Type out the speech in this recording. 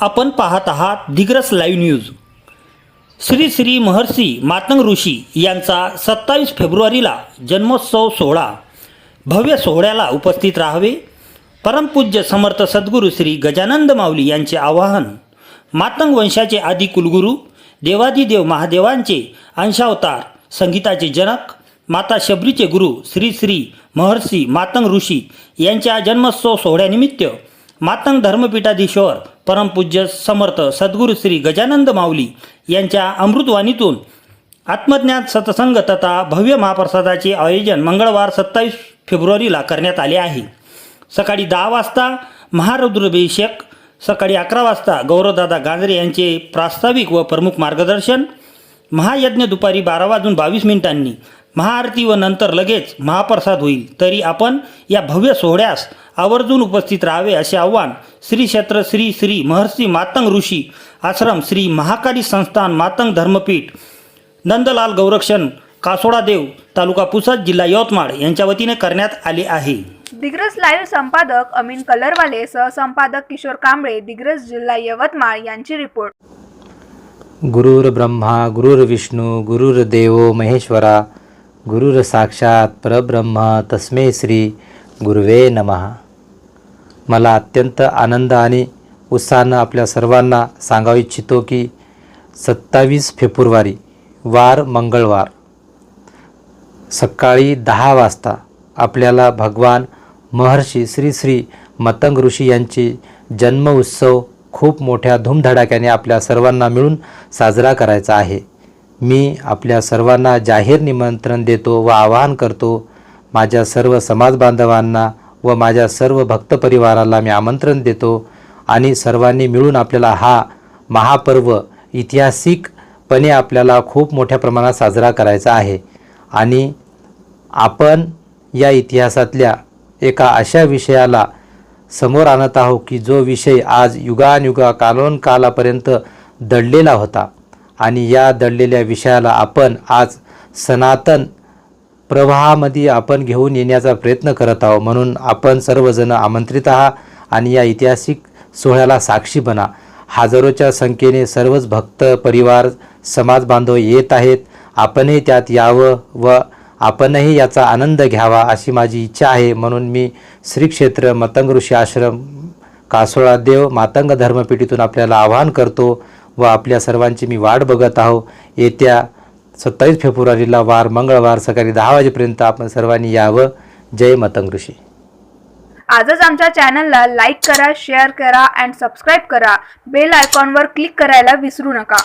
आपण पाहत आहात दिग्रस लाईव्ह न्यूज. श्री श्री महर्षी मातंग ऋषी यांचा सत्तावीस फेब्रुवारीला जन्मोत्सव सोहळा. भव्य सोहळ्याला उपस्थित राहावे. परमपूज्य समर्थ सद्गुरू श्री गजानंद माऊली यांचे आवाहन. मातंग वंशाचे आदी कुलगुरू देवादिदेव महादेवांचे अंशावतार संगीताचे जनक माता शबरीचे गुरु श्री श्री महर्षी मातंग ऋषी यांच्या जन्मोत्सव सोहळ्यानिमित्त मातंग धर्मपीठाधीश्वर परमपूज्य समर्थ सद्गुरू श्री गजानंद माऊली यांच्या अमृतवाणीतून आत्मज्ञान सत्संग तथा भव्य महाप्रसादाचे आयोजन मंगळवार सत्तावीस फेब्रुवारीला करण्यात आले आहे. सकाळी दहा वाजता महारुद्राभिषेक सकाळी अकरा वाजता गौरवदादा गांजरे यांचे प्रास्ताविक व प्रमुख मार्गदर्शन महायज्ञ दुपारी बारा वाजून बावीस मिनिटांनी महाआरती व नंतर लगेच महाप्रसाद होईल. तरी आपण या भव्य सोहळ्यास आवर्जून उपस्थित राहावे असे आव्हान श्री क्षेत्र श्री श्री महर्षी मातंग ऋषी आश्रम श्री महाकाली संस्थान मातंग धर्मपीठ नंदलाल गौरक्षण कासोडादेव तालुका पुसद जिल्हा यवतमाळ यांच्या वतीने करण्यात आले आहे. दिग्रस लाईव्ह संपादक अमीन कलरवाले सहसंपादक किशोर कांबळे दिग्रस जिल्हा यवतमाळ यांची रिपोर्ट. गुरुर्ब्रह्मा गुरुर्विष्णू गुरुर्देवो महेश्वरा गुरुर साक्षात परब्रह्म तस्मै श्री गुरुवे नमः. मला अत्यंत आनंद आणि उत्साहानं आपल्या सर्वांना सांगावू इच्छितो की सत्तावीस फेब्रुवारी वार मंगळवार. सकाळी दहा वाजता आपल्याला भगवान महर्षी श्री श्री मतंग ऋषी यांची जन्म उत्सव खूप मोठ्या धूमधडाक्याने आपल्या सर्वांना मिळून साजरा करायचा आहे. मी आपल्या सर्वांना जाहीर निमंत्रण देतो व आवाहन करतो. माझ्या सर्व समाज बांधवांना व माझ्या सर्व भक्तपरिवाराला मी आमंत्रण देतो आणि सर्वांनी मिळून आपल्याला हा महापर्व ऐतिहासिकपणे आपल्याला खूप मोठ्या प्रमाणात साजरा करायचा आहे. आणि आपण या इतिहासातल्या एका अशा विषयाला समोर आणत आहोत की जो विषय आज युगानुयुगा कालापर्यंत दडलेला होता. आणि या दडलेल्या विषयाला आपण आज सनातन प्रवाहामध्ये आपण घेऊन येण्याचा प्रयत्न करत आहोत. म्हणून आपण सर्वजण आमंत्रित आहात आणि या ऐतिहासिक सोहळ्याला साक्षी बना. हजारोच्या संख्येने सर्वच भक्त परिवार समाज बांधव येत आहेत. आपणही त्यात यावं व आपणही याचा आनंद घ्यावा अशी माझी इच्छा आहे. म्हणून मी श्री क्षेत्र मतंग ऋषी आश्रम कासोळादेव मातंग धर्मपीठीतून आपल्याला आवाहन करतो व आपल्या सर्वांची मी वाट बघत आहो. येत्या सत्तावीस फेब्रुवारीला वार मंगळवार सकाळी दहा वाजेपर्यंत आपण सर्वांनी यावं. जय मतंग ऋषी. आजच आमच्या चॅनलला लाईक करा शेअर करा अँड सबस्क्राईब करा. बेल आयकॉनवर क्लिक करायला विसरू नका.